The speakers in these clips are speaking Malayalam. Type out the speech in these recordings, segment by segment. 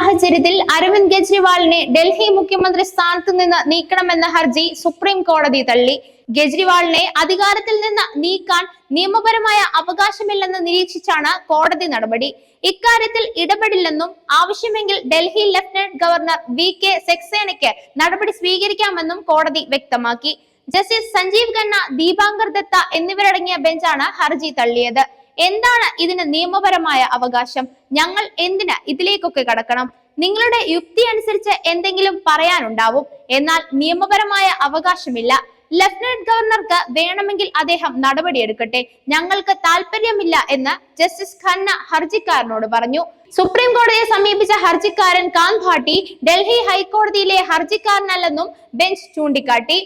സാഹചര്യത്തിൽ അരവിന്ദ് കെജ്രിവാളിനെ ഡൽഹി മുഖ്യമന്ത്രി സ്ഥാനത്ത് നിന്ന് നീക്കണമെന്ന ഹർജി സുപ്രീം കോടതി തള്ളി. കെജ്രിവാളിനെ അധികാരത്തിൽ നിന്ന് നീക്കാൻ നിയമപരമായ അവകാശമില്ലെന്ന് നിരീക്ഷിച്ചാണ് കോടതി നടപടി. ഇക്കാര്യത്തിൽ ഇടപെടില്ലെന്നും ആവശ്യമെങ്കിൽ Delhi lieutenant governor V K സെക്സേനയ്ക്ക് നടപടി സ്വീകരിക്കാമെന്നും കോടതി വ്യക്തമാക്കി. ജസ്റ്റിസ് സഞ്ജീവ് ഖന്ന ദീപാങ്കർ ദത്ത എന്നിവരടങ്ങിയ ബെഞ്ചാണ് ഹർജി തള്ളിയത്. എന്താണ് ഇതിന് നിയമപരമായ അവകാശം? ഞങ്ങൾ എന്തിന് ഇതിലേക്കൊക്കെ കടക്കണം? നിങ്ങളുടെ യുക്തി അനുസരിച്ച് എന്തെങ്കിലും പറയാനുണ്ടാവും. എന്നാൽ നിയമപരമായ അവകാശമില്ല. ലഫ്റ്റനന്റ് ഗവർണർക്ക് വേണമെങ്കിൽ അദ്ദേഹം നടപടിയെടുക്കട്ടെ. ഞങ്ങൾക്ക് താല്പര്യമില്ല എന്ന് ജസ്റ്റിസ് ഖന്ന ഹർജിക്കാരനോട് പറഞ്ഞു. സുപ്രീം കോടതിയെ സമീപിച്ച ഹർജിക്കാരൻ കാൻ ഭാട്ടി ഡൽഹി ഹൈക്കോടതിയിലെ ഹർജിക്കാരനല്ലെന്നും ബെഞ്ച് ചൂണ്ടിക്കാട്ടി.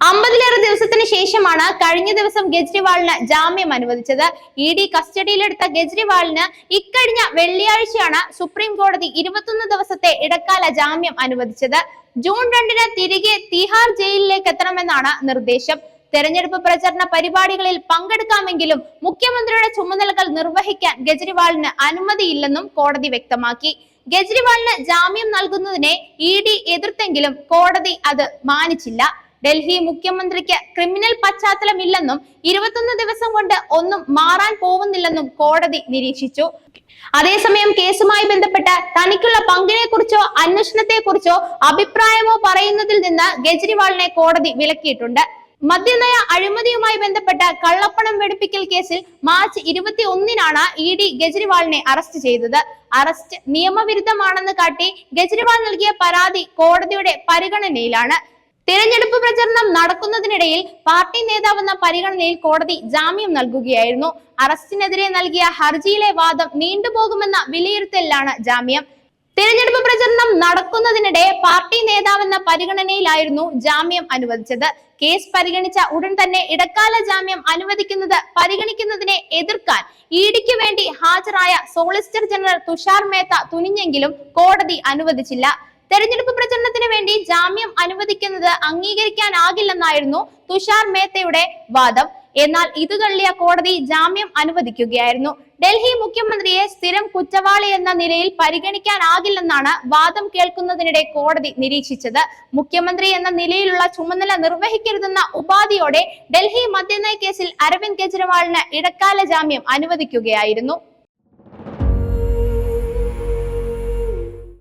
അമ്പതിലേറെ ദിവസത്തിന് ശേഷമാണ് കഴിഞ്ഞ ദിവസം കെജ്രിവാളിന് ജാമ്യം അനുവദിച്ചത്. ഇ ഡി കസ്റ്റഡിയിലെടുത്ത കെജ്രിവാളിന് ഇക്കഴിഞ്ഞ വെള്ളിയാഴ്ചയാണ് സുപ്രീം കോടതി ഇരുപത്തൊന്ന് ദിവസത്തെ ഇടക്കാല ജാമ്യം അനുവദിച്ചത്. ജൂൺ രണ്ടിന് തിരികെ തിഹാർ ജയിലിലേക്ക് എത്തണമെന്നാണ് നിർദ്ദേശം. തെരഞ്ഞെടുപ്പ് പ്രചരണ പരിപാടികളിൽ പങ്കെടുക്കാമെങ്കിലും മുഖ്യമന്ത്രിയുടെ ചുമതലകൾ നിർവഹിക്കാൻ കെജ്രിവാളിന് അനുമതിയില്ലെന്നും കോടതി വ്യക്തമാക്കി. കെജ്രിവാളിന് ജാമ്യം നൽകുന്നതിനെ ഇ ഡി എതിർത്തെങ്കിലും കോടതി അത് മാനിച്ചില്ല. ഡൽഹി മുഖ്യമന്ത്രിക്ക് ക്രിമിനൽ പശ്ചാത്തലമില്ലെന്നും ഇരുപത്തൊന്ന് ദിവസം കൊണ്ട് ഒന്നും മാറാൻ പോകുന്നില്ലെന്നും കോടതി നിരീക്ഷിച്ചു. അതേസമയം കേസുമായി ബന്ധപ്പെട്ട് തനിക്കുള്ള പങ്കിനെ കുറിച്ചോ അന്വേഷണത്തെ കുറിച്ചോ അഭിപ്രായമോ പറയുന്നതിൽ നിന്ന് കെജ്രിവാളിനെ കോടതി വിലക്കിയിട്ടുണ്ട്. മദ്യനയ അഴിമതിയുമായി ബന്ധപ്പെട്ട കള്ളപ്പണം വെടിപ്പിക്കൽ കേസിൽ മാർച്ച് ഇരുപത്തി ഒന്നിനാണ് ഇ ഡി കെജ്രിവാളിനെ അറസ്റ്റ് ചെയ്തത്. അറസ്റ്റ് നിയമവിരുദ്ധമാണെന്ന് കാട്ടി കെജ്രിവാൾ നൽകിയ പരാതി കോടതിയുടെ പരിഗണനയിലാണ്. തിരഞ്ഞെടുപ്പ് പ്രചരണം നടക്കുന്നതിനിടയിൽ പാർട്ടി നേതാവെന്ന പരിഗണനയിൽ കോടതി ജാമ്യം നൽകുകയായിരുന്നു. അറസ്റ്റിനെതിരെ നൽകിയ ഹർജിയിലെ വാദം നീണ്ടുപോകുമെന്ന വിലയിരുത്തലിലാണ് ജാമ്യം. തിരഞ്ഞെടുപ്പ് പ്രചരണം നടക്കുന്നതിനിടെ പാർട്ടി നേതാവെന്ന പരിഗണനയിലായിരുന്നു ജാമ്യം അനുവദിച്ചത്. കേസ് പരിഗണിച്ച ഉടൻ തന്നെ ഇടക്കാല ജാമ്യം അനുവദിക്കുന്നത് പരിഗണിക്കുന്നതിനെ എതിർക്കാൻ ഇഡിക്ക് വേണ്ടി ഹാജരായ സോളിസിറ്റർ ജനറൽ തുഷാർ മേത്ത തുനിഞ്ഞെങ്കിലും കോടതി അനുവദിച്ചില്ല. തെരഞ്ഞെടുപ്പ് പ്രചരണത്തിന് വേണ്ടി ജാമ്യം അനുവദിക്കുന്നത് അംഗീകരിക്കാനാകില്ലെന്നായിരുന്നു തുഷാർ മേത്തയുടെ വാദം. എന്നാൽ ഇത് തള്ളിയ കോടതി ജാമ്യം അനുവദിക്കുകയായിരുന്നു. ഡൽഹി മുഖ്യമന്ത്രിയെ സ്ഥിരം കുറ്റവാളി എന്ന നിലയിൽ പരിഗണിക്കാനാകില്ലെന്നാണ് വാദം കേൾക്കുന്നതിനിടെ കോടതി നിരീക്ഷിച്ചത്. മുഖ്യമന്ത്രി എന്ന നിലയിലുള്ള ചുമതല നിർവഹിക്കരുതെന്ന ഉപാധിയോടെ ഡൽഹി മദ്യനയ കേസിൽ അരവിന്ദ് കെജ്രിവാളിന് ഇടക്കാല ജാമ്യം അനുവദിക്കുകയായിരുന്നു.